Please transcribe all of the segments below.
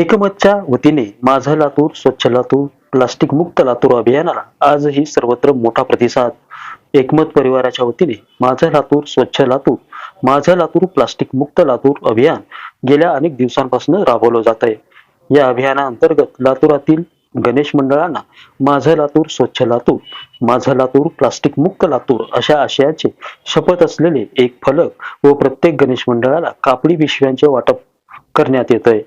एकमतच्या वतीने माझं लातूर स्वच्छ लातूर प्लास्टिक मुक्त लातूर अभियानाला आजही सर्वत्र मोठा प्रतिसाद. एकमत परिवाराच्या वतीने माझं लातूर स्वच्छ लातूर माझं लातूर प्लास्टिक मुक्त लातूर अभियान गेल्या अनेक दिवसांपासून राबवलं जात आहे. या अभियानाअंतर्गत लातूरातील गणेश मंडळांना माझं लातूर स्वच्छ लातूर माझं लातूर प्लास्टिक मुक्त लातूर अशा आशयाचे शपथ असलेले एक फलक व प्रत्येक गणेश मंडळाला कापडी पिशव्यांचे वाटप करण्यात येत आहे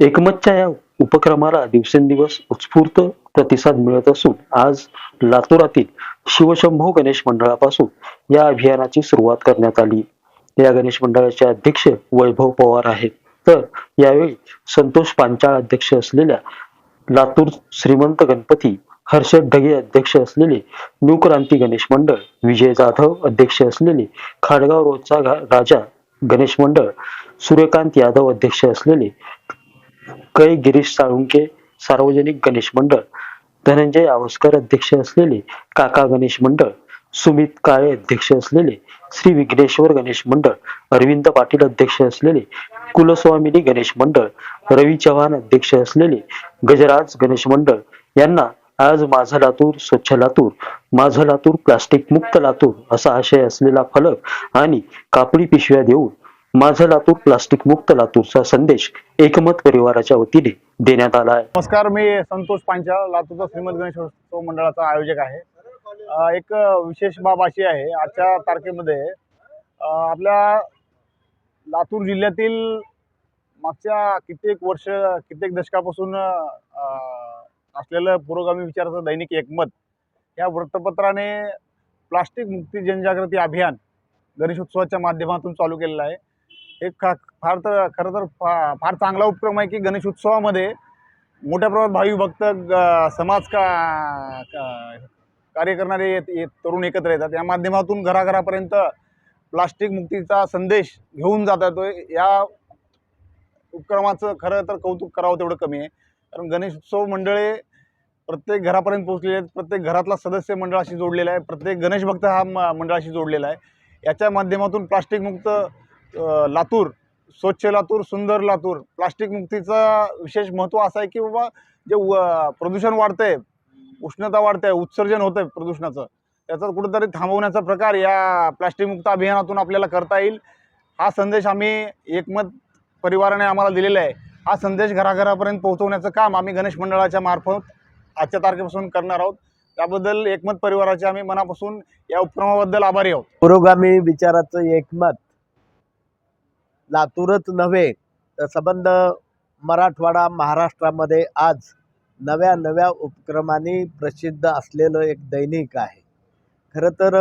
एकमतच्या या उपक्रमाला दिवसेंदिवस उत्स्फूर्त प्रतिसाद मिळत असून आज लातूरातील शिवशंभो गणेश मंडळापासून या अभियानाची सुरुवात करण्यात आली. या गणेश मंडळाचे अध्यक्ष वैभव पवार आहेत. तर यावेळी संतोष पांचाळ अध्यक्ष असलेल्या लातूर श्रीमंत गणपती हर्षद ढगे अध्यक्ष असलेले न्यू क्रांती गणेश मंडळ विजय जाधव अध्यक्ष असलेले खाडगाव रोजचा राजा गणेश मंडळ सूर्यकांत यादव अध्यक्ष असलेले कै गिरीश साळुंके सार्वजनिक गणेश मंडळ धनंजय आवस्कर अध्यक्ष असलेले काका गणेश मंडळ सुमित काळे अध्यक्ष असलेले श्री विघ्नेश्वर गणेश मंडळ अरविंद पाटील अध्यक्ष असलेले कुलस्वामिनी गणेश मंडळ रवी चव्हाण अध्यक्ष असलेले गजराज गणेश मंडळ यांना आज माझा लातूर स्वच्छ लातूर माझं लातूर प्लास्टिक मुक्त लातूर असा आशय असलेला फलक आणि कापडी पिशव्या देऊन माझं लातूर प्लास्टिक मुक्त लातूरचा संदेश एकमत परिवाराच्या वतीने देण्यात आला आहे. नमस्कार मी संतोष पांचाळ लातूरचा श्रीमंत गणेशोत्सव मंडळाचा आयोजक आहे. एक विशेष बाब अशी आहे आजच्या तारखेमध्ये आपल्या लातूर जिल्ह्यातील मागच्या कित्येक वर्ष कित्येक दशकापासून असलेलं पुरोगामी विचाराचं दैनिक एकमत या वृत्तपत्राने प्लास्टिक मुक्ती जनजागृती अभियान गणेशोत्सवाच्या माध्यमातून चालू केलेलं आहे. एक खा फार तर खरं तर फा फार चांगला उपक्रम आहे की गणेश उत्सवामध्ये मोठ्या प्रमाणात भावी भक्त ग- समाज का का- कार्य करणारे येत- ये तरुण एकत्र येतात. या माध्यमातून घराघरापर्यंत प्लास्टिक मुक्तीचा संदेश घेऊन जात येतो या उपक्रमाचं खरं तर कौतुक करावं तेवढं कमी आहे. कारण गणेश उत्सव मंडळे प्रत्येक घरापर्यंत पोहोचलेले आहेत. प्रत्येक घरातला सदस्य मंडळाशी जोडलेला आहे. प्रत्येक गणेश भक्त हा मंडळाशी जोडलेला आहे. याच्या माध्यमातून प्लास्टिक मुक्त लातूर स्वच्छ लातूर सुंदर लातूर प्लास्टिक मुक्तीचं विशेष महत्त्व असं आहे की बाबा जे व- प्रदूषण वाढतंय उष्णता वाढते उत्सर्जन होतंय प्रदूषणाचं त्याचा कुठंतरी थांबवण्याचा प्रकार या प्लास्टिकमुक्त अभियानातून आपल्याला करता येईल. हा संदेश आम्ही एकमत परिवाराने आम्हाला दिलेला आहे. हा संदेश घराघरापर्यंत पोहोचवण्याचं काम आम्ही गणेश मंडळाच्या मार्फत आजच्या तारखेपासून करणार आहोत. त्याबद्दल एकमत परिवाराचे आम्ही मनापासून या उपक्रमाबद्दल आभारी आहोत. पुरोगामी विचाराचं एकमत लातूरच नव्हे तर संबंध मराठवाडा महाराष्ट्रामध्ये आज नव्या नव्या उपक्रमाने प्रसिद्ध असलेलं एक दैनिक आहे. खरं तर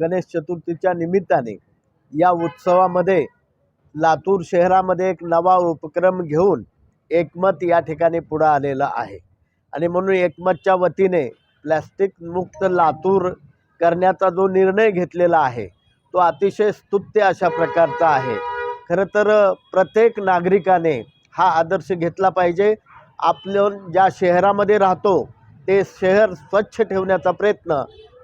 गणेश चतुर्थीच्या निमित्ताने या उत्सवामध्ये लातूर शहरामध्ये एक नवा उपक्रम घेऊन एकमत या ठिकाणी पुढं आलेलं आहे. आणि म्हणून एकमतच्या वतीने प्लॅस्टिक मुक्त लातूर करण्याचा जो निर्णय घेतलेला आहे तो अतिशय स्तुत्य अशा प्रकारचा आहे. खरं तर प्रत्येक नागरिकाने हा आदर्श घेतला पाहिजे. आपण ज्या शहरामध्ये राहतो ते शहर स्वच्छ ठेवण्याचा प्रयत्न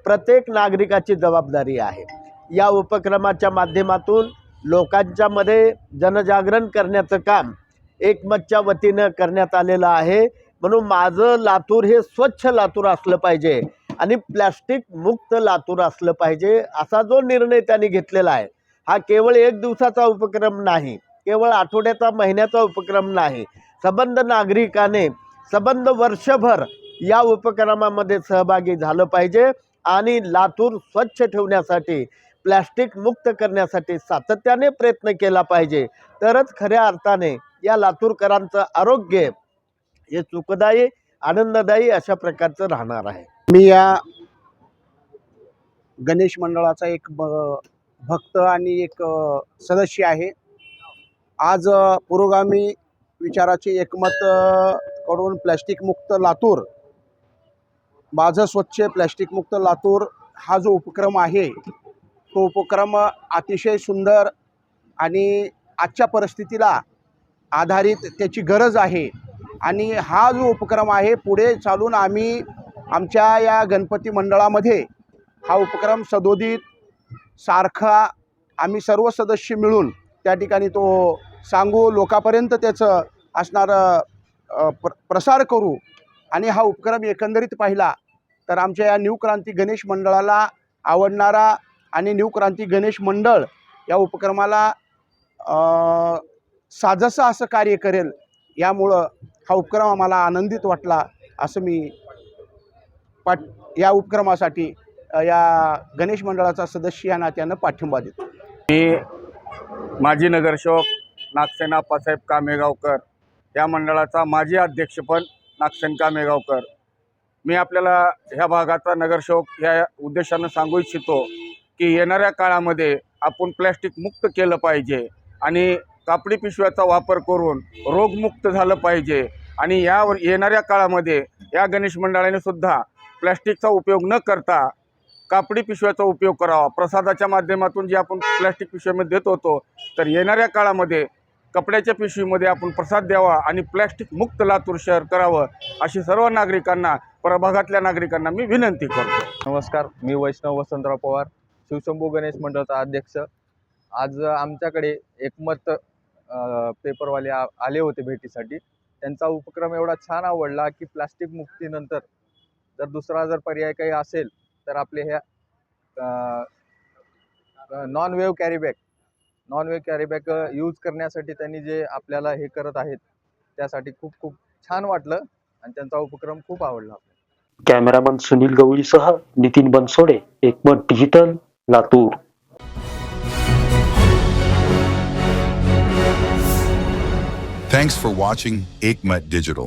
प्रत्येक नागरिकाची जबाबदारी आहे. या उपक्रमाच्या माध्यमातून लोकांच्यामध्ये जनजागरण करण्याचं काम एकमतच्या वतीनं करण्यात आलेलं आहे. म्हणून माझं लातूर हे स्वच्छ लातूर असलं पाहिजे आणि प्लॅस्टिक मुक्त लातूर असलं पाहिजे असा जो निर्णय त्यांनी घेतलेला आहे हा केवळ एक दिवसाचा उपक्रम नाही केवळ आठवड्याचा महिन्याचा उपक्रम नाही. सबंध नागरिकाने सबंध वर्षभर या उपक्रमामध्ये सहभागी झालं पाहिजे आणि लातूर स्वच्छ ठेवण्यासाठी प्लॅस्टिक मुक्त करण्यासाठी सातत्याने प्रयत्न केला पाहिजे. तरच खऱ्या अर्थाने या लातूरकरांचं आरोग्य हे सुखदायी आनंददायी अशा प्रकारचं राहणार आहे. मी या गणेश मंडळाचा एक ब- भक्त आणि एक सदस्य आहे. आज पुरोगामी विचाराचे एकमत कडून प्लॅस्टिकमुक्त लातूर माझं स्वच्छ प्लॅस्टिकमुक्त लातूर हा जो उपक्रम आहे तो उपक्रम अतिशय सुंदर आणि आजच्या परिस्थितीला आधारित त्याची गरज आहे. आणि हा जो उपक्रम आहे पुढे चालून आम्ही आमच्या या गणपती मंडळामध्ये हा उपक्रम सदोदित सारखा आम्ही सर्व सदस्य मिळून त्या ठिकाणी तो सांगू लोकापर्यंत त्याचं असणारं प्र प्रसार करू आणि हा उपक्रम एकंदरीत पाहिला तर आमच्या या न्यू क्रांती गणेश मंडळाला आवडणारा आणि न्यू क्रांती गणेश मंडळ या उपक्रमाला साजसं असं कार्य करेल यामुळं हा उपक्रम आम्हाला आनंदित वाटला असं मी पाट या उपक्रमासाठी या गणेश मंडळाचा सदस्य या नात्यानं पाठिंबा देतो. मी माजी नगरसेवक नागसेना आप्पासाहेब कामेगावकर या मंडळाचा माजी अध्यक्ष पण नागसेन कामेगावकर. मी आपल्याला ह्या भागाचा नगरसेवक या उद्देशानं सांगू इच्छितो की येणाऱ्या काळामध्ये आपण प्लॅस्टिक मुक्त केलं पाहिजे आणि कापडी पिशव्याचा वापर करून रोगमुक्त झालं पाहिजे आणि यावर येणाऱ्या काळामध्ये या गणेश मंडळाने सुद्धा प्लॅस्टिकचा उपयोग न करता कापडी पिशव्याचा उपयोग करावा. प्रसादाच्या माध्यमातून जे आपण प्लॅस्टिक पिशव्यामध्ये देत होतो तर येणाऱ्या काळामध्ये कपड्याच्या पिशवीमध्ये आपण प्रसाद द्यावा आणि प्लॅस्टिक मुक्त लातूर शहर करावं अशी सर्व नागरिकांना प्रभागातल्या नागरिकांना मी विनंती करतो. नमस्कार मी वैष्णव वसंतराव पवार शिवशंभू गणेश मंडळाचा अध्यक्ष. आज आमच्याकडे एकमत पेपरवाले आ आले होते भेटीसाठी. त्यांचा उपक्रम एवढा छान आवडला की प्लास्टिक मुक्तीनंतर जर दुसरा जर पर्याय काही असेल तर आपले ह्या non woven carry bag non woven carry bag use करण्यासाठी त्यांनी जे आपल्याला हे करत आहेत त्यासाठी खूप खूप छान वाटलं आणि त्यांचा उपक्रम खूप आवडला cameraman Sunil गवळीसह Nitin Bansode Ekmat digital Latur Thanks for watching Aikmat Digital.